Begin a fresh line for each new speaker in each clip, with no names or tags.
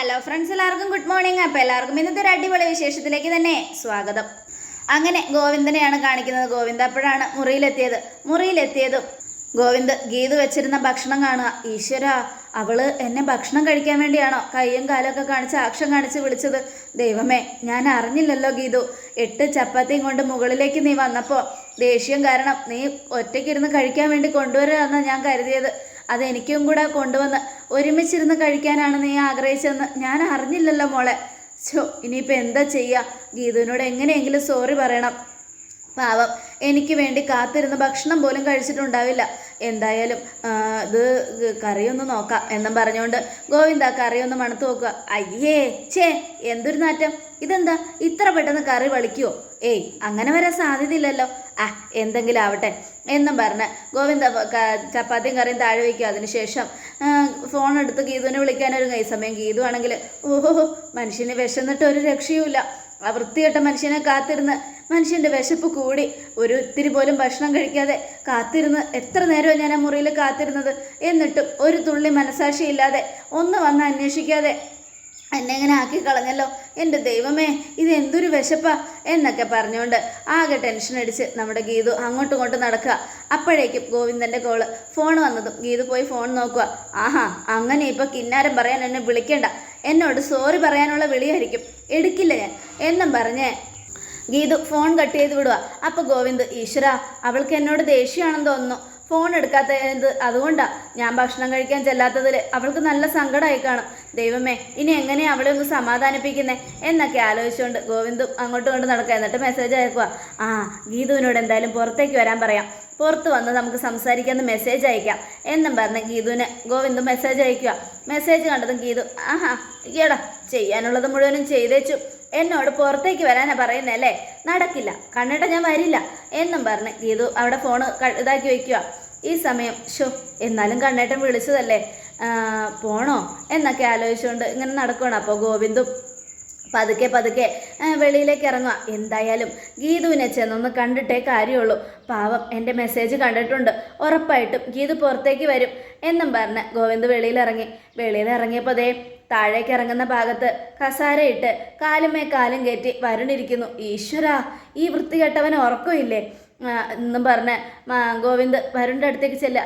Hello friends എല്ലാവർക്കും good morning അപ്പോൾ എല്ലാവർക്കും ഇന്നത്തെ ഒരു അടിപൊളി വിശേഷത്തിലേക്ക് തന്നെ സ്വാഗതം. അങ്ങനെ ഗോവിന്ദനെയാണ് കാണിക്കുന്നത്. ഗോവിന്ദ അപ്പോഴാണ് മുറിയിലെത്തിയത്. മുറിയിലെത്തിയതും ഗോവിന്ദ് ഗീത് വെച്ചിരുന്ന ഭക്ഷണം കാണുക. ഈശ്വര അവൾ എന്നെ ഭക്ഷണം കഴിക്കാൻ വേണ്ടിയാണോ കയ്യും കാലൊക്കെ കാണിച്ച് ആക്ഷം കാണിച്ച് വിളിച്ചത്? ദൈവമേ ഞാൻ അറിഞ്ഞില്ലല്ലോ ഗീതു. എട്ട് ചപ്പാത്തിയും കൊണ്ട് മുകളിലേക്ക് നീ വന്നപ്പോൾ ദേഷ്യം കാരണം നീ ഒറ്റയ്ക്കിരുന്ന് കഴിക്കാൻ വേണ്ടി കൊണ്ടുവരാമെന്നാണ് ഞാൻ കരുതിയത്. അതെനിക്കും കൂടെ കൊണ്ടുവന്ന് ഒരുമിച്ചിരുന്ന് കഴിക്കാനാണ് നീ ആഗ്രഹിച്ചതെന്ന് ഞാൻ അറിഞ്ഞില്ലല്ലോ മോളെ. ചോ ഇനിയിപ്പോൾ എന്താ ചെയ്യുക ഗീതുവിനോട് എങ്ങനെയെങ്കിലും സോറി പറയണം. പാവം എനിക്ക് വേണ്ടി കാത്തിരുന്ന് ഭക്ഷണം പോലും കഴിച്ചിട്ടുണ്ടാവില്ല. എന്തായാലും ഇത് കറിയൊന്ന് നോക്കാം എന്നും പറഞ്ഞുകൊണ്ട് ഗോവിന്ദ കറിയൊന്ന് മണത്ത് നോക്കുക. അയ്യേ ചേ എന്തൊരു നാറ്റം. ഇതെന്താ? ഇത്ര പെട്ടെന്ന് കറി വളിക്കുവോ? ഏയ് അങ്ങനെ വരാൻ സാധ്യതയില്ലല്ലോ. ആ എന്തെങ്കിലും ആവട്ടെ. എന്നും പറഞ്ഞ്. ഗോവിന്ദ ചപ്പാത്തിയും കറിയും താഴെ വയ്ക്കുക അതിനുശേഷം ഫോൺ എടുത്ത് ഗീതുവിനെ വിളിക്കാനൊരു കൈ സമയം ഗീതു ആണെങ്കിൽ ഓഹോ മനുഷ്യന് വിശന്നിട്ട് ഒരു രക്ഷയുമില്ല. ആ വൃത്തികെട്ട മനുഷ്യനെ കാത്തിരുന്ന് മനുഷ്യന്റെ വിശപ്പ് കൂടി. ഒരു ഇത്തിരി പോലും ഭക്ഷണം കഴിക്കാതെ കാത്തിരുന്ന് എത്ര നേരമാണ് ഞാൻ ആ മുറിയിൽ കാത്തിരുന്നത്? എന്നിട്ടും ഒരു തുള്ളി മനസാക്ഷിയില്ലാതെ ഒന്ന് വന്ന് അന്വേഷിക്കാതെ എന്നെ ഇങ്ങനെ ആക്കി കളഞ്ഞല്ലോ. എന്റെ ദൈവമേ ഇത് എന്തൊരു വിശപ്പാ എന്നൊക്കെ പറഞ്ഞുകൊണ്ട് ആകെ ടെൻഷൻ അടിച്ച് നമ്മുടെ ഗീതു അങ്ങോട്ടും ഇങ്ങോട്ടും നടക്കുക. അപ്പോഴേക്കും ഗോവിന്ദന്റെ കോൾ ഫോൺ വന്നതും ഗീതു പോയി ഫോൺ നോക്കുക. ആഹാ അങ്ങനെ ഇപ്പോൾ കിന്നാരം പറയാൻ എന്നെ വിളിക്കേണ്ട. എന്നോട് സോറി പറയാനുള്ള വിളിയായിരിക്കും. എടുക്കില്ല ഞാൻ. എന്നും പറഞ്ഞേ ഗീതു ഫോൺ കട്ട് ചെയ്ത് വിടുക അപ്പോൾ ഗോവിന്ദ് ഈശ്വര അവൾക്ക് എന്നോട് ദേഷ്യമാണെന്ന് തോന്നുന്നു. ഫോൺ എടുക്കാത്ത അതുകൊണ്ടാ ഞാൻ ഭക്ഷണം കഴിക്കാൻ ചെല്ലാത്തതിൽ അവൾക്ക് നല്ല സങ്കടമായി കാണും. ദൈവമേ ഇനി എങ്ങനെയാ അവളെ ഒന്ന് സമാധാനിപ്പിക്കുന്നേ? എന്നൊക്കെ ആലോചിച്ചുകൊണ്ട് ഗോവിന്ദും അങ്ങോട്ടും കൊണ്ട് നടക്കുക. എന്നിട്ട് മെസ്സേജ് അയക്കുക. ആ ഗീതുവിനോട് എന്തായാലും പുറത്തേക്ക് വരാൻ പറയാം. പുറത്ത് വന്ന് നമുക്ക് സംസാരിക്കാമെന്ന് മെസ്സേജ് അയക്കാം. എന്നും പറഞ്ഞ് ഗീതുവിന് ഗോവിന്ദ് മെസ്സേജ് അയക്കുക. മെസ്സേജ് കണ്ടതും ഗീതു ആഹാ ഈടാ ചെയ്യാനുള്ളത് മുഴുവനും ചെയ്തേച്ചു. എന്നോട് പുറത്തേക്ക് വരാനാ പറയുന്നല്ലേ നടക്കില്ല. കണ്ണിട്ട ഞാൻ വരില്ല. എന്നും പറഞ്ഞ് ഗീതു അവിടെ ഫോണ് ഇതാക്കി വയ്ക്കുക ഈ സമയം ഷോ എന്നാലും കണ്ണേട്ടൻ വിളിച്ചതല്ലേ? പോണോ? എന്നൊക്കെ ആലോചിച്ചുകൊണ്ട് ഇങ്ങനെ നടക്കുകയാണ് അപ്പോൾ ഗോവിന്ദും പതുക്കെ പതുക്കെ വെളിയിലേക്ക് ഇറങ്ങുക എന്തായാലും ഗീതുവിനെ ചെന്നൊന്ന് കണ്ടിട്ടേ കാര്യമുള്ളൂ. പാവം എന്റെ മെസ്സേജ് കണ്ടിട്ടുണ്ട്. ഉറപ്പായിട്ടും ഗീതു പുറത്തേക്ക് വരും എന്നും പറഞ്ഞ് ഗോവിന്ദ് വെളിയിലിറങ്ങി. വെളിയിൽ ഇറങ്ങിയപ്പോൾ ദേ താഴേക്ക് ഇറങ്ങുന്ന ഭാഗത്ത് കസാരയിട്ട് കാലുമേ കാലും കയറ്റി വരണിരിക്കുന്നു. ഈശ്വര ഈ വൃത്തികെട്ടവന് ഉറക്കമില്ലേ? എന്നും പറഞ്ഞ് ഗോവിന്ദ് വരുണിന്റെ അടുത്തേക്ക് ചെല്ല.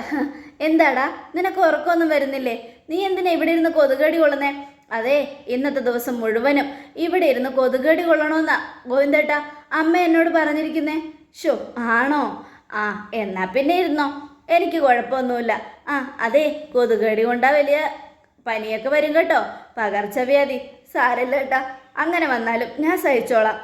എന്താടാ നിനക്ക് ഉറക്കമൊന്നും വരുന്നില്ലേ? നീ എന്തിനാ ഇവിടെ ഇരുന്ന് കൊതുകടി കൊള്ളുന്നേ? അതെ ഇന്നത്തെ ദിവസം മുഴുവനും ഇവിടെ ഇരുന്ന് കൊതുകടി കൊള്ളണമെന്നാ ഗോവിന്ദേട്ടാ അമ്മ എന്നോട് പറഞ്ഞിരിക്കുന്നേ? ഷോ ആണോ? ആ എന്നാ പിന്നെ ഇരുന്നോ. എനിക്ക് കുഴപ്പമൊന്നുമില്ല. ആ അതെ കൊതുകടി കൊണ്ടാ വലിയ പനിയൊക്കെ വരും കേട്ടോ. പകർച്ചവ്യാധി സാരല്ല കേട്ടാ അങ്ങനെ വന്നാലും ഞാൻ സഹിച്ചോളാം.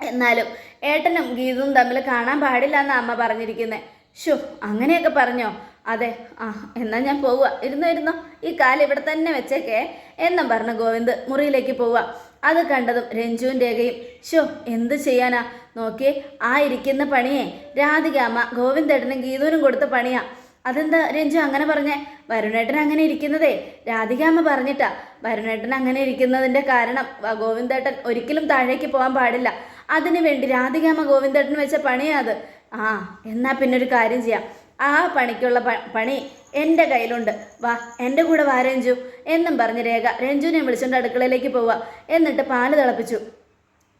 എന്നാലും ഏട്ടനും ഗീതും തമ്മിൽ കാണാൻ പാടില്ല എന്നാ അമ്മ പറഞ്ഞിരിക്കുന്നത് ഷോ അങ്ങനെയൊക്കെ പറഞ്ഞോ? അതെ ആ എന്നാ ഞാൻ പോവുക. ഇരുന്നോ ഇരുന്നോ? ഈ കാൽ ഇവിടെ തന്നെ വെച്ചേക്കേ. എന്നും പറഞ്ഞ് ഗോവിന്ദ് മുറിയിലേക്ക് പോവുക. അത് കണ്ടതും രഞ്ജുവും രേഖയും ഷോ എന്ത് ചെയ്യാനാ? നോക്കിയേ ആ ഇരിക്കുന്ന പണിയെ. രാധികാമ്മ ഗോവിന്ദേട്ടനും ഗീതുവിനും കൊടുത്ത പണിയാ. അതെന്താ രഞ്ജു അങ്ങനെ പറഞ്ഞേ? വരുണേട്ടൻ അങ്ങനെ ഇരിക്കുന്നതേ. രാധികാമ്മ പറഞ്ഞിട്ടാ. വരുണേട്ടൻ അങ്ങനെ ഇരിക്കുന്നതിന്റെ കാരണം ഗോവിന്ദേട്ടൻ ഒരിക്കലും താഴേക്ക് പോകാൻ പാടില്ല. അതിനു വേണ്ടി രാധികാമ ഗോവിന്ദേട്ടൻ വെച്ച പണിയാ അത്. ആ എന്നാ പിന്നെ ഒരു കാര്യം ചെയ്യാം. ആ പണിക്കുള്ള പണി എന്റെ കയ്യിലുണ്ട്. വാ എന്റെ കൂടെ വാ രഞ്ജു. എന്നും പറഞ്ഞ് രേഖ രഞ്ജുവിനെ വിളിച്ചുകൊണ്ട് അടുക്കളയിലേക്ക് പോവുക എന്നിട്ട് പാൽ തിളപ്പിച്ചു.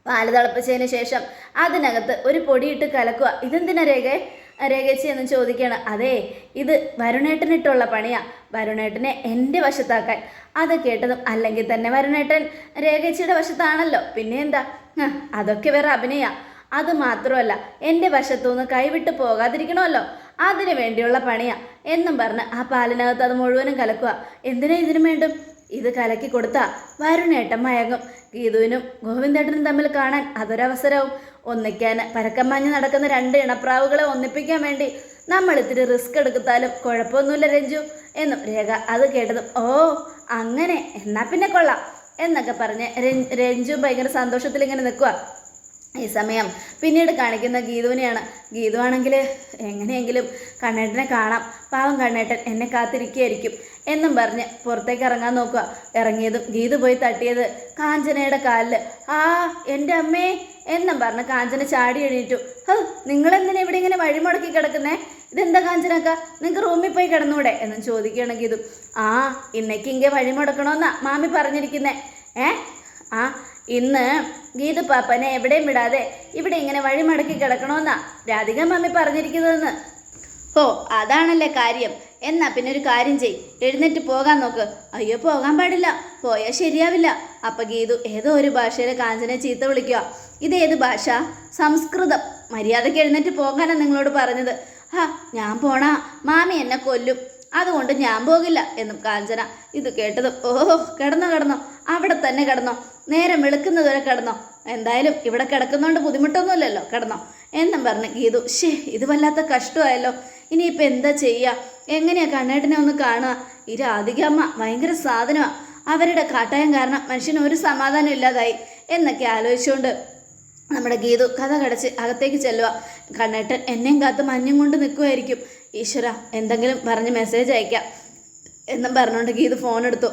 പാൽ തിളപ്പിച്ചതിന് ശേഷം അതിനകത്ത് ഒരു പൊടിയിട്ട് കലക്കുക. ഇതെന്തിനാ രേഖ? രേഖച്ചി എന്ന് ചോദിക്കുകയാണ്. അതെ ഇത് വരുണേട്ടനിട്ടുള്ള പണിയാ. വരുണേട്ടനെ എന്റെ വശത്താക്കാൻ. അത് കേട്ടതും അല്ലെങ്കിൽ തന്നെ വരുണേട്ടൻ രേഖച്ചിയുടെ വശത്താണല്ലോ. പിന്നെ എന്താ? അതൊക്കെ വേറെ അഭിനയ. അത് മാത്രമല്ല എന്റെ വശത്തുനിന്ന് കൈവിട്ട് പോകാതിരിക്കണമല്ലോ. അതിനു വേണ്ടിയുള്ള പണിയാ. എന്നും പറഞ്ഞ് ആ പാലിനകത്ത് അത് മുഴുവനും കലക്കുക എന്തിനാ ഇതിനു വേണ്ടും? ഇത് കലക്കി കൊടുത്ത വരുണേട്ടൻ മയങ്ങും. ഗീതുവിനും ഗോവിന്ദേട്ടനും തമ്മിൽ കാണാൻ അതൊരവസരവും. ഒന്നിക്കാൻ പരക്കം മഞ്ഞ് നടക്കുന്ന രണ്ട് ഇണപ്രാവുകളെ ഒന്നിപ്പിക്കാൻ വേണ്ടി നമ്മൾ ഇത്തിരി റിസ്ക് എടുക്കുത്താലും കുഴപ്പമൊന്നുമില്ല രഞ്ജു എന്നും രേഖ അത് കേട്ടതും. ഓ അങ്ങനെ എന്നാ പിന്നെ കൊള്ളാം എന്നൊക്കെ പറഞ്ഞ് രഞ്ജു രഞ്ജു ഭയങ്കര സന്തോഷത്തിൽ ഇങ്ങനെ നിൽക്കുക ഈ സമയം പിന്നീട് കാണിക്കുന്ന ഗീതുവിനെയാണ്. ഗീതു ആണെങ്കിൽ എങ്ങനെയെങ്കിലും കണ്ണേട്ടനെ കാണാം. പാവം കണ്ണേട്ടൻ എന്നെ കാത്തിരിക്കുകയായിരിക്കും. എന്നും പറഞ്ഞ് പുറത്തേക്ക് ഇറങ്ങാൻ നോക്കുക. ഇറങ്ങിയതും ഗീതു പോയി തട്ടിയത് കാഞ്ചനയുടെ കാലിൽ. ആ എന്റെ അമ്മേ എന്നും പറഞ്ഞ് കാഞ്ചന ചാടി എഴുന്നേറ്റു ഹോ നിങ്ങളെന്തിനാ ഇവിടെ ഇങ്ങനെ വഴിമുടക്കി കിടക്കുന്നേ? ഇതെന്താ കാഞ്ചനക്ക നിങ്ങൾക്ക് റൂമിൽ പോയി കിടന്നൂടെ? എന്നും ചോദിക്കുകയാണ് ഗീതു. ആ ഇന്നേക്ക് ഇങ്ങനെ വഴിമുടക്കണമെന്നാ മാമി പറഞ്ഞിരിക്കുന്നേ. ഏ? ആ ഇന്ന് ഗീതു പാപ്പനെ എവിടെയും വിടാതെ ഇവിടെ ഇങ്ങനെ വഴിമുടക്കി കിടക്കണമെന്നാ രാധിക മാമി പറഞ്ഞിരിക്കുന്നതെന്ന്. ഓ അതാണല്ലേ കാര്യം. എന്നാ പിന്നെ ഒരു കാര്യം ചെയ് എഴുന്നേറ്റ് പോകാൻ നോക്ക്. അയ്യോ പോകാൻ പാടില്ല. പോയാൽ ശരിയാവില്ല. അപ്പൊ ഗീതു ഏതോ ഒരു ഭാഷയിൽ കാഞ്ചനെ ചീത്ത വിളിക്കുക ഇതേത് ഭാഷ? സംസ്കൃതം. മര്യാദയ്ക്ക് എഴുന്നേറ്റ് പോകാനാണ് നിങ്ങളോട് പറഞ്ഞത്. ഹാ ഞാൻ പോണാ. മാമി എന്നെ കൊല്ലും. അതുകൊണ്ട് ഞാൻ പോകില്ല എന്നും കാഞ്ചന ഇത് കേട്ടതും ഓ കിടന്നോ കിടന്നോ. അവിടെ തന്നെ കിടന്നോ. നേരം വെളുക്കുന്നതുവരെ കിടന്നോ. എന്തായാലും ഇവിടെ കിടക്കുന്നതുകൊണ്ട് ബുദ്ധിമുട്ടൊന്നുമില്ലല്ലോ കിടന്നോ. എന്നും പറഞ്ഞ് ഗീതു ഷേ ഇത് വല്ലാത്ത കഷ്ടമായല്ലോ. ഇനിയിപ്പോൾ എന്താ ചെയ്യുക എങ്ങനെയാ കണ്ണേട്ടനെ ഒന്ന് കാണുക? ഈ രാധികമ്മ ഭയങ്കര സാധനമാണ് അവരുടെ കാട്ടായം കാരണം മനുഷ്യന് ഒരു സമാധാനം ഇല്ലാതായി എന്നൊക്കെ ആലോചിച്ചുകൊണ്ട് നമ്മുടെ ഗീതു കഥ കടച്ച് അകത്തേക്ക് ചെല്ലുക കണ്ണേട്ടൻ എന്നെയും കാത്ത് മഞ്ഞും കൊണ്ട് നിൽക്കുമായിരിക്കും ഈശ്വര എന്തെങ്കിലും പറഞ്ഞ് മെസ്സേജ് അയക്കാം എന്നും പറഞ്ഞുകൊണ്ട് ഗീതു ഫോൺ എടുത്തു.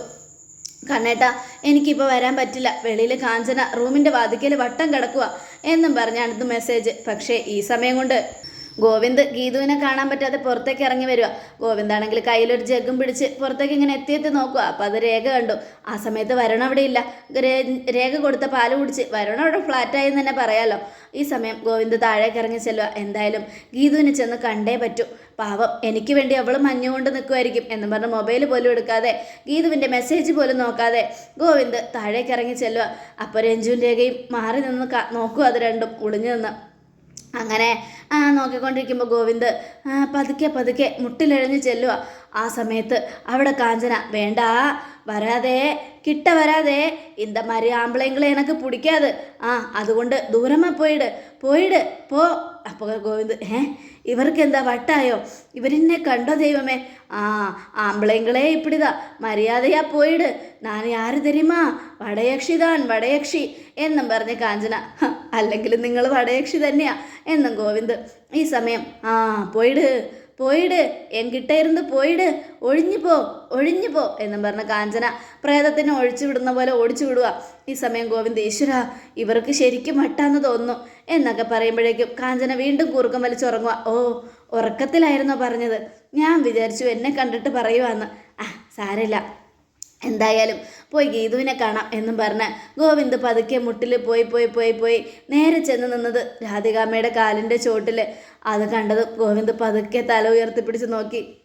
കണ്ണേട്ടാ എനിക്കിപ്പോൾ വരാൻ പറ്റില്ല. വെളിയിൽ കാഞ്ചന റൂമിന്റെ വാതിക്കൽ വട്ടം കിടക്കുക എന്നും പറഞ്ഞാണിത് മെസ്സേജ് പക്ഷേ ഈ സമയം കൊണ്ട് ഗോവിന്ദ് ഗീതുവിനെ കാണാൻ പറ്റാതെ പുറത്തേക്ക് ഇറങ്ങി വരിക. ഗോവിന്ദാണെങ്കിൽ കയ്യിലൊരു ജഗ്ഗും പിടിച്ച് പുറത്തേക്ക് ഇങ്ങനെ എത്തിയെത്തി നോക്കുക. അപ്പോൾ അത് രേഖ കണ്ടു. ആ സമയത്ത് വരണം അവിടെ ഇല്ല. രേഖ കൊടുത്ത പാൽ കുടിച്ച് വരണം അവിടെ ഫ്ലാറ്റായി എന്ന് തന്നെ പറയാലോ. ഈ സമയം ഗോവിന്ദ് താഴേക്ക് ഇറങ്ങി ചെല്ലുക. എന്തായാലും ഗീതുവിനെ ചെന്ന് കണ്ടേ പറ്റൂ. പാവം എനിക്ക് വേണ്ടി അവൾ മഞ്ഞുകൊണ്ട് നിൽക്കുമായിരിക്കും എന്നും പറഞ്ഞ് മൊബൈൽ പോലും എടുക്കാതെ ഗീതുവിന്റെ മെസ്സേജ് പോലും നോക്കാതെ ഗോവിന്ദ് താഴേക്ക് ഇറങ്ങി ചെല്ലുക. അപ്പോൾ രഞ്ജുവിന്റെ രേഖയും മാറി നിന്ന് നോക്കുക അത് രണ്ടും ഒളിഞ്ഞു നിന്ന്. അങ്ങനെ ആ നോക്കിക്കൊണ്ടിരിക്കുമ്പോൾ ഗോവിന്ദ് ആ, പതുക്കെ പതുക്കെ മുട്ടിലെഴഞ്ഞ് ചെല്ലുക ആ സമയത്ത് അവിടെ കാഞ്ചന വേണ്ട വരാതെ കിട്ട വരാതെ இந்த மாதிரி ஆம்பளைங்களை எனக்கு பிடிக்காது ആ അതുകൊണ്ട് ദൂരമാ പോയിട് പോയിട് പോ അപ്പോൾ ഗോവിന്ദ് ഏ? ഇവർക്ക് എന്താ വട്ടായോ? ഇവരെന്നെ കണ്ടോ ദൈവമേ? ആ ആമ്പളങ്ങളെ ഇപ്പിടിതാ. മര്യാദയാ പോയിട്. ഞാൻ ആര് തരുമാ? വടയക്ഷി താൻ വടയക്ഷി എന്നും പറഞ്ഞ് കാഞ്ചന. അല്ലെങ്കിൽ നിങ്ങൾ വടയക്ഷി തന്നെയാ എന്നും ഗോവിന്ദ്. ഈ സമയം ആ പോയിട്. പോയിട് എങ്കിട്ട ഇരുന്ന് പോയിട് ഒഴിഞ്ഞു പോ ഒഴിഞ്ഞു പോ എന്നും പറഞ്ഞ കാഞ്ചന. പ്രേതത്തിനെ ഒഴിച്ചു വിടുന്ന പോലെ ഓടിച്ചു വിടുക. ഈ സമയം ഗോവിന്ദ് ഈശ്വര ഇവർക്ക് ശരിക്കും മട്ടാന്ന് തോന്നുന്നു എന്നൊക്കെ പറയുമ്പോഴേക്കും കാഞ്ചന വീണ്ടും കൂർക്കം വലിച്ചുറങ്ങുക ഓ ഉറക്കത്തിലായിരുന്നോ പറഞ്ഞത്. ഞാൻ വിചാരിച്ചു എന്നെ കണ്ടിട്ട് പറയുവാന്ന്. ആ സാരമില്ല. എന്തായാലും പോയി ഗീതുവിനെ കാണാം എന്നും പറഞ്ഞ് ഗോവിന്ദ് പതുക്കെ മുട്ടിൽ പോയി പോയി പോയി പോയി നേരെ ചെന്ന് നിന്നത് രാധികാമ്മയുടെ കാലിന്റെ ചോട്ടിൽ അത് കണ്ടത് ഗോവിന്ദ് പതുക്കെ തല ഉയർത്തിപ്പിടിച്ച് നോക്കി.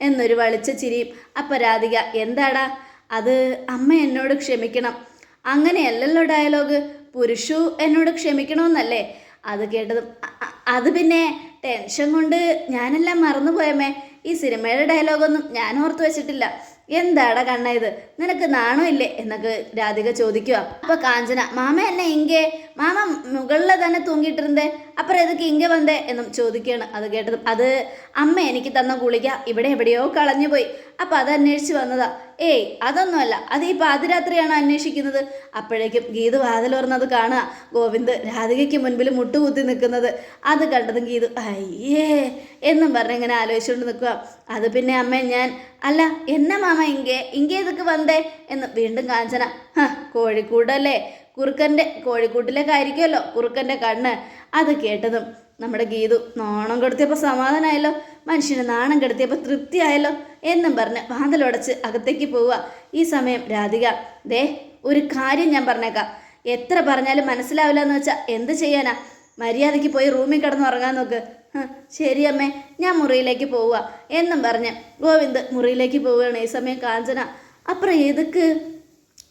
എന്നൊരു വളിച്ച ചിരിയും. അപ്പം രാധിക എന്താടാ? അത് അമ്മ എന്നോട് ക്ഷമിക്കണം. അങ്ങനെയല്ലല്ലോ ഡയലോഗ്. പുരുഷു എന്നോട് ക്ഷമിക്കണമെന്നല്ലേ? അത് കേട്ടതും "അ- അ- അത് പിന്നെ ടെൻഷൻ കൊണ്ട് ഞാനെല്ലാം മറന്നുപോയമേ. ഈ സിനിമയുടെ ഡയലോഗൊന്നും ഞാൻ ഓർത്തു വെച്ചിട്ടില്ല. എന്താടാ കണ്ണ ഇത്? നിനക്ക് നാണമില്ലേ എന്നൊക്കെ രാധിക ചോദിക്കുക അപ്പൊ കാഞ്ചന മാമ എന്നെ ഇங்கே മാമ മുകളിൽ തന്നെ തൂങ്ങിയിട്ടിരുന്നത് അപ്പുറം ഇതൊക്കെ ഇങ്ങ വന്നേ? എന്നും ചോദിക്കുകയാണ്. അത് കേട്ടത് അത് അമ്മ എനിക്ക് തന്ന ഗുളിക ഇവിടെ എവിടെയോ കളഞ്ഞുപോയി. അപ്പം അത് അന്വേഷിച്ച് വന്നതാ. ഏയ് അതൊന്നുമല്ല. അത് ഈ പാതിരാത്രിയാണ് അന്വേഷിക്കുന്നത്? അപ്പോഴേക്കും ഗീതു വാതിലോർന്നത് കാണുക. ഗോവിന്ദ് രാധികയ്ക്ക് മുൻപിൽ മുട്ടുകുത്തി നിൽക്കുന്നത്. അത് കണ്ടതും ഗീതു അയ്യേ എന്നും പറഞ്ഞ് ഇങ്ങനെ ആലോചിച്ചുകൊണ്ട് നിൽക്കുക. അത് പിന്നെ അമ്മ ഞാൻ അല്ല എന്നാ മാമ ഇങ്കേ? ഇങ്കേ ഇതൊക്കെ വന്നേ? എന്ന് വീണ്ടും കാഞ്ചന കോഴിക്കൂടല്ലേ? കുറുക്കന്റെ കോഴിക്കൂട്ടിലേക്ക് ആയിരിക്കുമല്ലോ കുറുക്കന്റെ കണ്ണ്. അത് കേട്ടതും നമ്മുടെ ഗീതു നാണം കെടുത്തിയപ്പോൾ സമാധാനമായല്ലോ മനുഷ്യന് നാണം കെടുത്തിയപ്പോൾ തൃപ്തിയായല്ലോ എന്നും പറഞ്ഞ് വാതിലുടച്ച് അകത്തേക്ക് പോവുക. ഈ സമയം രാധിക ദേ ഒരു കാര്യം ഞാൻ പറഞ്ഞേക്കാം. എത്ര പറഞ്ഞാലും മനസ്സിലാവില്ല എന്ന് വെച്ചാൽ എന്ത് ചെയ്യാനാ? മര്യാദയ്ക്ക് പോയി റൂമിൽ കിടന്ന് ഉറങ്ങാൻ നോക്ക്. ശരി അമ്മേ ഞാൻ മുറിയിലേക്ക് പോവുക എന്നും പറഞ്ഞ് ഗോവിന്ദ് മുറിയിലേക്ക് പോവുകയാണ് ഈ സമയം കാഞ്ചന. അപ്പുറം എതുക്ക്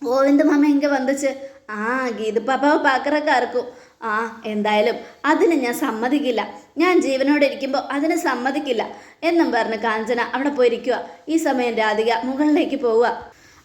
ഗോവിന്ദ് മാമ എങ്കിൽ വന്നിച്ച് ആ ഗീത് പാപ്പാവ് പാക്കറൊക്കെ അറക്കും. ആ എന്തായാലും അതിന് ഞാൻ സമ്മതിക്കില്ല. ഞാൻ ജീവനോടെ ഇരിക്കുമ്പോൾ അതിന് സമ്മതിക്കില്ല. എന്നും പറഞ്ഞ് കാഞ്ചന അവിടെ പോയിരിക്കുക ഈ സമയം രാധിക മുകളിലേക്ക് പോവുക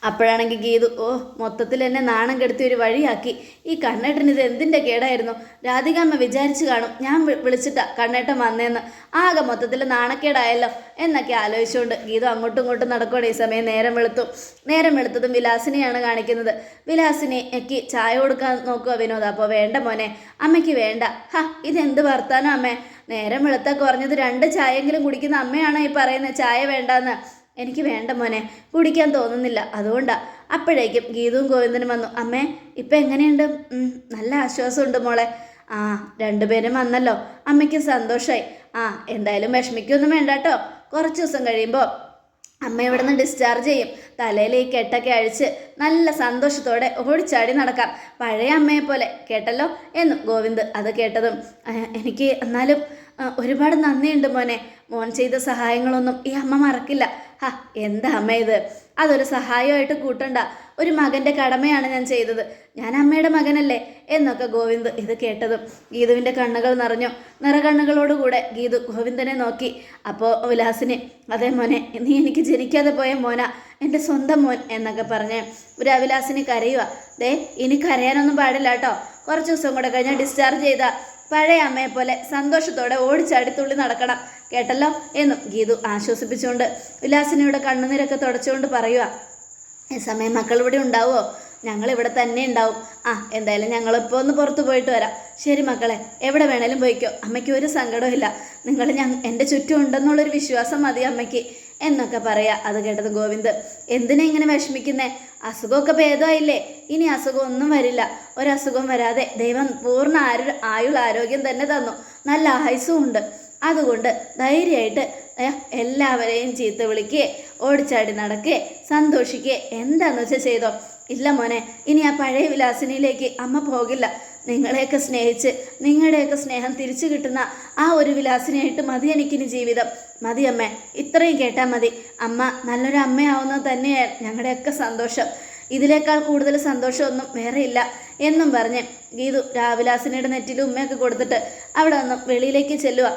അപ്പോഴാണെങ്കിൽ ഗീതു ഓ മൊത്തത്തിൽ എന്നെ നാണം കെടുത്തി ഒരു വഴിയാക്കി. ഈ കണ്ണേട്ടൻ ഇത് എന്തിന്റെ കേടായിരുന്നു? രാധികാമ്മ വിചാരിച്ചു കാണും. ഞാൻ വിളിച്ചിട്ട കണ്ണേട്ടൻ വന്നേന്ന്. ആകെ മൊത്തത്തിൽ നാണക്കേടായല്ലോ എന്നൊക്കെ ആലോചിച്ചുകൊണ്ട് ഗീതു അങ്ങോട്ടും ഇങ്ങോട്ടും നടക്കുകയാണ് ഈ സമയം നേരം വെളുത്തു നേരം വെളുത്തതും വിലാസിനെയാണ് കാണിക്കുന്നത്. വിലാസിനിക്ക് ചായ കൊടുക്കാൻ നോക്കുക വിനോദ. അപ്പോൾ വേണ്ട മോനെ അമ്മയ്ക്ക് വേണ്ട. ഹ ഇതെന്ത് വർത്താനോ അമ്മേ? നേരം വെളുത്ത കുറഞ്ഞത് രണ്ട് ചായയെങ്കിലും കുടിക്കുന്ന അമ്മയാണോ ഈ പറയുന്നത് ചായ വേണ്ടാന്ന്. എനിക്ക് വേണ്ട മോനെ കുടിക്കാൻ തോന്നുന്നില്ല. അതുകൊണ്ടാ അപ്പോഴേക്കും ഗീതവും ഗോവിന്ദനും വന്നു. അമ്മേ ഇപ്പം എങ്ങനെയുണ്ട്? നല്ല ആശ്വാസമുണ്ട് മോളെ. ആ രണ്ടുപേരും വന്നല്ലോ. അമ്മയ്ക്ക് സന്തോഷമായി ആ എന്തായാലും വിഷമിക്കൊന്നും വേണ്ട കേട്ടോ കുറച്ച് ദിവസം കഴിയുമ്പോൾ അമ്മ ഇവിടെ നിന്ന് ഡിസ്ചാർജ് ചെയ്യും. തലയിൽ ഈ കെട്ടൊക്കെ അഴിച്ച് നല്ല സന്തോഷത്തോടെ ഓടിച്ചാടി നടക്കാം. പഴയ അമ്മയെ പോലെ കേട്ടല്ലോ എന്നും ഗോവിന്ദ് അത് കേട്ടതും. എനിക്ക് എന്നാലും ഒരുപാട് നന്ദിയുണ്ട് മോനെ. മോൻ ചെയ്ത സഹായങ്ങളൊന്നും ഈ അമ്മ മറക്കില്ല. ഹാ എന്താ അമ്മ ഇത്? അതൊരു സഹായമായിട്ട് കൂട്ടണ്ട. ഒരു മകന്റെ കടമയാണ് ഞാൻ ചെയ്തത്. ഞാൻ അമ്മയുടെ മകനല്ലേ? എന്നൊക്കെ ഗോവിന്ദ് ഇത് കേട്ടതും ഗീതുവിന്റെ കണ്ണുകൾ നിറഞ്ഞു. നിറകണ്ണുകളോടുകൂടെ ഗീതു ഗോവിന്ദനെ നോക്കി. അപ്പോൾ വിലാസിനെ അതേ മോനെ നീ എനിക്ക് ജനിക്കാതെ പോയ മോന എന്റെ സ്വന്തം മോൻ എന്നൊക്കെ പറഞ്ഞ് ഒരു അവിലാസിന് കരയുക ദേ ഇനി കരയാനൊന്നും പാടില്ല കേട്ടോ. കുറച്ച് ദിവസം കൂടെ കഴിഞ്ഞാൽ ഡിസ്ചാർജ് ചെയ്ത. പഴയ അമ്മയെ പോലെ സന്തോഷത്തോടെ ഓടിച്ചാടിത്തുള്ളി നടക്കണം. കേട്ടല്ലോ എന്നും ഗീതു ആശ്വസിപ്പിച്ചുകൊണ്ട് വിലാസിനിയുടെ കണ്ണുനീരൊക്കെ തുടച്ചുകൊണ്ട് പറയുക ഈ സമയം മക്കൾ ഇവിടെ ഉണ്ടാവുമോ ഞങ്ങൾ ഇവിടെ തന്നെ ഉണ്ടാവും. ആ എന്തായാലും ഞങ്ങളിപ്പോൾ ഒന്ന് പുറത്തു പോയിട്ട് വരാം. ശരി മക്കളെ എവിടെ വേണേലും പോയിക്കോ. അമ്മയ്ക്ക് ഒരു സങ്കടവും ഇല്ല നിങ്ങൾ ഞാൻ എന്റെ ചുറ്റും ഉണ്ടെന്നുള്ളൊരു വിശ്വാസം മതി അമ്മയ്ക്ക് എന്നൊക്കെ പറയാ അത് കേട്ടത് ഗോവിന്ദ്. എന്തിനാ ഇങ്ങനെ വിഷമിക്കുന്നേ? അസുഖമൊക്കെ ഭേദമായില്ലേ? ഇനി അസുഖം ഒന്നും വരില്ല. ഒരസുഖം വരാതെ ദൈവം പൂർണ ആരു ആയുൾ ആരോഗ്യം തന്നെ തന്നു. നല്ല ആയുസ്സും ഉണ്ട്. അതുകൊണ്ട് ധൈര്യമായിട്ട് എല്ലാവരെയും ചീത്ത വിളിക്കുകയെ ഓടിച്ചാടി നടക്കുകയെ സന്തോഷിക്കുകയെ എന്താന്ന് വെച്ചാൽ ചെയ്തോ? ഇല്ല മോനെ ഇനി ആ പഴയ വിലാസിനിയിലേക്ക് അമ്മ പോകില്ല. നിങ്ങളെയൊക്കെ സ്നേഹിച്ച് നിങ്ങളുടെയൊക്കെ സ്നേഹം തിരിച്ചു കിട്ടുന്ന ആ ഒരു വിലാസിനിയായിട്ട് മതി എനിക്കിനി ജീവിതം. മതി അമ്മേ ഇത്രയും കേട്ടാൽ മതി. അമ്മ നല്ലൊരു അമ്മയാവുന്നത് തന്നെയാണ് ഞങ്ങളുടെയൊക്കെ സന്തോഷം. ഇതിലേക്കാൾ കൂടുതൽ സന്തോഷമൊന്നും ഇല്ല എന്നും പറഞ്ഞ് ഗീതു രാവിലാസിനിയുടെ നെറ്റിൽ ഉമ്മയൊക്കെ കൊടുത്തിട്ട് അവിടെ നിന്നും വെളിയിലേക്ക് ചെല്ലുക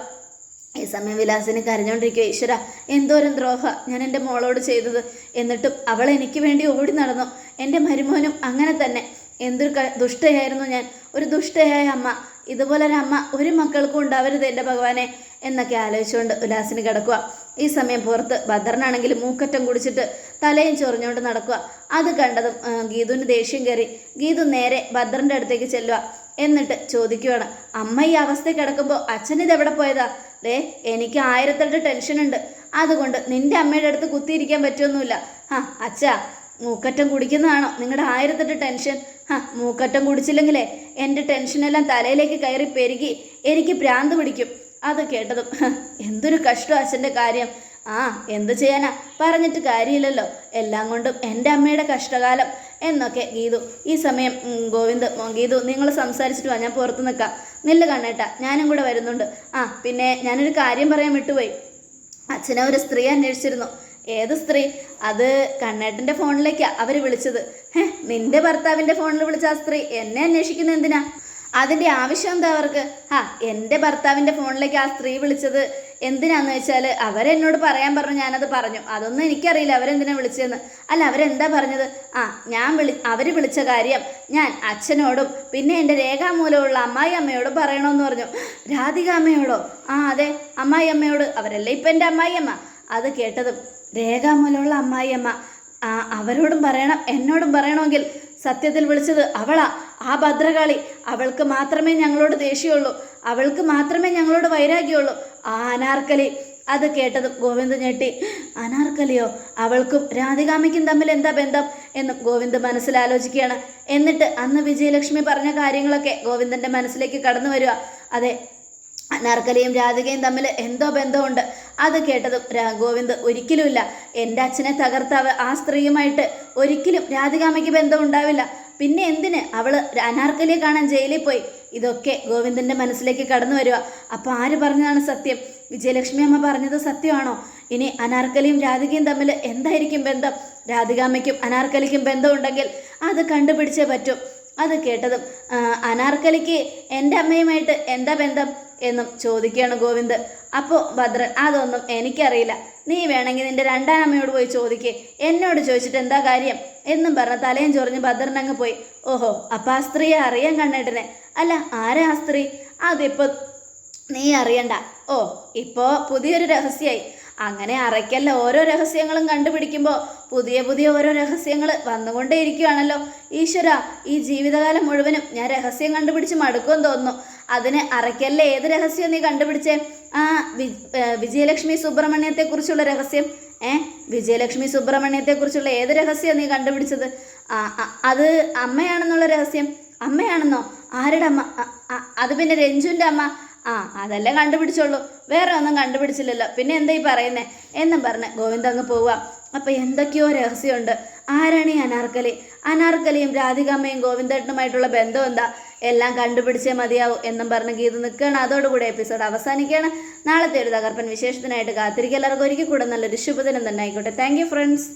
ഈ സമയം വിലാസിനെ കരഞ്ഞോണ്ടിരിക്കുക ഈശ്വര എന്തോരം ദ്രോഹ ഞാൻ എന്റെ മോളോട് ചെയ്തത്. എന്നിട്ടും അവൾ എനിക്ക് വേണ്ടി ഓടി നടന്നു. എന്റെ മരുമോനും അങ്ങനെ തന്നെ. എന്തൊരു ദുഷ്ടയായിരുന്നു ഞാൻ. ഒരു ദുഷ്ടയായ അമ്മ. ഇതുപോലൊരു അമ്മ ഒരു മക്കൾക്കും ഉണ്ടാവരുത് എന്റെ ഭഗവാനെ എന്നൊക്കെ ആലോചിച്ചുകൊണ്ട് ഉല്ലാസിന് കിടക്കുക ഈ സമയം പുറത്ത് ഭദ്രനാണെങ്കിൽ മൂക്കറ്റം കുടിച്ചിട്ട് തലയും ചൊറിഞ്ഞുകൊണ്ട് നടക്കുക അത് കണ്ടതും ഗീതുവിന് ദേഷ്യം കയറി. ഗീതു നേരെ ഭദ്രന്റെ അടുത്തേക്ക് ചെല്ലുക എന്നിട്ട് ചോദിക്കുവാണ് അമ്മ ഈ അവസ്ഥ കിടക്കുമ്പോൾ അച്ഛൻ ഇത് എവിടെ പോയതാ? ദേ എനിക്ക് ആയിരത്തെട്ട് ടെൻഷൻ ഉണ്ട്. അതുകൊണ്ട് നിന്റെ അമ്മയുടെ അടുത്ത് കുത്തിയിരിക്കാൻ പറ്റുമൊന്നുമില്ല ആ അച്ഛാ മൂക്കറ്റം കുടിക്കുന്നതാണോ നിങ്ങളുടെ ആയിരത്തെട്ട് ടെൻഷൻ ആ മൂക്കറ്റം കുടിച്ചില്ലെങ്കിലേ എന്റെ ടെൻഷനെല്ലാം തലയിലേക്ക് കയറി പെരുകി എനിക്ക് ഭ്രാന്ത് പിടിക്കും. അത് കേട്ടതും എന്തൊരു കഷ്ടം അച്ഛന്റെ കാര്യം. ആ എന്ത് ചെയ്യാനാ? പറഞ്ഞിട്ട് കാര്യമില്ലല്ലോ. എല്ലാം കൊണ്ടും എന്റെ അമ്മയുടെ കഷ്ടകാലം. എന്നൊക്കെ ഗീതു. ഈ സമയം ഗോവിന്ദ് ഗീതു നിങ്ങൾ സംസാരിച്ചിട്ട് വാ ഞാൻ പുറത്ത് നിൽക്കാം നെല്ല് കണ്ണേട്ട ഞാനും കൂടെ വരുന്നുണ്ട്. ആ പിന്നെ ഞാനൊരു കാര്യം പറയാൻ വിട്ടുപോയി. അച്ഛനെ ഒരു സ്ത്രീ അന്വേഷിച്ചിരുന്നു. ഏത് സ്ത്രീ? അത് കണ്ണേട്ടന്റെ ഫോണിലേക്കാണ് അവർ വിളിച്ചത്. ഹേ നിന്റെ ഭർത്താവിന്റെ ഫോണിൽ വിളിച്ച ആ സ്ത്രീ എന്നെ അന്വേഷിക്കുന്ന എന്തിനാ? അതിന്റെ ആവശ്യം എന്താ അവർക്ക്? ആ എന്റെ ഭർത്താവിന്റെ ഫോണിലേക്ക് ആ സ്ത്രീ വിളിച്ചത് എന്തിനാന്ന് വെച്ചാൽ അവരെന്നോട് പറയാൻ പറഞ്ഞു ഞാനത് പറഞ്ഞു. അതൊന്നും എനിക്കറിയില്ല അവരെന്തിനാ വിളിച്ചതെന്ന്. അല്ല അവരെന്താ പറഞ്ഞത്? ആ ഞാൻ വിളി അവർ വിളിച്ച കാര്യം ഞാൻ അച്ഛനോടും പിന്നെ എന്റെ രേഖാമൂലമുള്ള അമ്മായി അമ്മയോടും പറയണമെന്ന് പറഞ്ഞു. രാധിക അമ്മയോടോ? ആ അതെ അമ്മായി അമ്മയോട്. അവരല്ലേ ഇപ്പം എന്റെ അമ്മായി അമ്മ? അത് കേട്ടതും രേഖാമൂലമുള്ള അമ്മായി അമ്മ ആ അവരോടും പറയണം എന്നോടും പറയണമെങ്കിൽ സത്യത്തിൽ വിളിച്ചത് അവളാ. ആ ഭദ്രകാളി അവൾക്ക് മാത്രമേ ഞങ്ങളോട് ദേഷ്യമുള്ളൂ അവൾക്ക് മാത്രമേ ഞങ്ങളോട് വൈരാഗ്യമുള്ളൂ. ആ അനാർക്കലി. അത് കേട്ടതും ഗോവിന്ദ് ഞെട്ടി. അനാർക്കലിയോ? അവൾക്കും രാധികാമയ്ക്കും തമ്മിൽ എന്താ ബന്ധം? എന്നും ഗോവിന്ദ് മനസ്സിലാലോചിക്കുകയാണ്. എന്നിട്ട് അന്ന് വിജയലക്ഷ്മി പറഞ്ഞ കാര്യങ്ങളൊക്കെ ഗോവിന്ദന്റെ മനസ്സിലേക്ക് കടന്നു വരിക അതെ അനാർക്കലിയും രാധികയും തമ്മിൽ എന്തോ ബന്ധമുണ്ട്. അത് കേട്ടതും ഗോവിന്ദ് ഒരിക്കലുമില്ല. എന്റെ അച്ഛനെ തകർത്താവ് ആ സ്ത്രീയുമായിട്ട് ഒരിക്കലും രാധികാമ്മയ്ക്ക് ബന്ധം ഉണ്ടാവില്ല പിന്നെ എന്തിന്? അവൾ അനാർക്കലിയെ കാണാൻ ജയിലിൽ പോയി. ഇതൊക്കെ ഗോവിന്ദന്റെ മനസ്സിലേക്ക് കടന്നു വരിക അപ്പോൾ ആര് പറഞ്ഞതാണ് സത്യം? വിജയലക്ഷ്മി അമ്മ പറഞ്ഞത് സത്യമാണോ? ഇനി അനാർക്കലിയും രാധികയും തമ്മിൽ എന്തായിരിക്കും ബന്ധം? രാധികാമ്മയ്ക്കും അനാർക്കലിക്കും ബന്ധമുണ്ടെങ്കിൽ അത് കണ്ടുപിടിച്ചേ പറ്റും. അത് കേട്ടതും അനാർക്കലിക്ക് എന്റെ അമ്മയുമായിട്ട് എന്താ ബന്ധം? എന്നും ചോദിക്കുകയാണ് ഗോവിന്ദ്. അപ്പോൾ ഭദ്രൻ അതൊന്നും എനിക്കറിയില്ല. നീ വേണമെങ്കിൽ നിന്റെ രണ്ടാം അമ്മയോട് പോയി ചോദിക്കേ. എന്നോട് ചോദിച്ചിട്ട് എന്താ കാര്യം? എന്നും പറഞ്ഞ തലയും ചൊറിഞ്ഞ് ഭദ്രൻ അങ്ങ് പോയി. ഓഹോ അപ്പം ആ സ്ത്രീയെ അറിയാൻ കണ്ണേട്ടനെ. അല്ല ആരാ സ്ത്രീ? അതിപ്പോൾ നീ അറിയണ്ട. ഓ ഇപ്പോൾ പുതിയൊരു രഹസ്യമായി അങ്ങനെ അറയ്ക്കല്ല ഓരോ രഹസ്യങ്ങളും കണ്ടുപിടിക്കുമ്പോൾ പുതിയ പുതിയ ഓരോ രഹസ്യങ്ങൾ വന്നുകൊണ്ടേയിരിക്കുകയാണല്ലോ. ഈശ്വര ഈ ജീവിതകാലം മുഴുവനും ഞാൻ രഹസ്യം കണ്ടുപിടിച്ച് മടുക്കുമെന്ന് തോന്നുന്നു. അതിന് അറയ്ക്കല്ല ഏത് രഹസ്യം നീ കണ്ടുപിടിച്ചേ? ആ വിജയലക്ഷ്മി സുബ്രഹ്മണ്യത്തെക്കുറിച്ചുള്ള രഹസ്യം. ഏ വിജയലക്ഷ്മി സുബ്രഹ്മണ്യത്തെക്കുറിച്ചുള്ള ഏത് രഹസ്യം നീ കണ്ടുപിടിച്ചത്? അത് അമ്മയാണെന്നുള്ള രഹസ്യം. അമ്മയാണെന്നോ? ആരുടെ അമ്മ? അത് പിന്നെ രഞ്ജുവിന്റെ അമ്മ. ആ അതല്ലേ കണ്ടുപിടിച്ചോളൂ വേറെ ഒന്നും കണ്ടുപിടിച്ചില്ലല്ലോ. പിന്നെ എന്താ ഈ പറയുന്നേ? എന്നും പറഞ്ഞ് ഗോവിന്ദ അങ്ങ് പോവാം. അപ്പം എന്തൊക്കെയോ രഹസ്യമുണ്ട്. ആരാണ് ഈ അനാർക്കലി? അനാർക്കലിയും രാധികാമ്മയും ഗോവിന്ദേട്ടനുമായിട്ടുള്ള ബന്ധം എന്താ? എല്ലാം കണ്ടുപിടിച്ചേ മതിയാവും എന്നും പറഞ്ഞ് ഗീത നിൽക്കുകയാണ്. അതോടുകൂടി എപ്പിസോഡ് അവസാനിക്കുകയാണ്. നാളത്തെ ഒരു തകർപ്പൻ വിശേഷത്തിനായിട്ട് കാത്തിരിക്കുക. എല്ലാവർക്കും ഒരിക്കൽ കൂടെ നല്ലൊരു ശുഭദിനം തന്നെ ആയിക്കോട്ടെ. Thank friends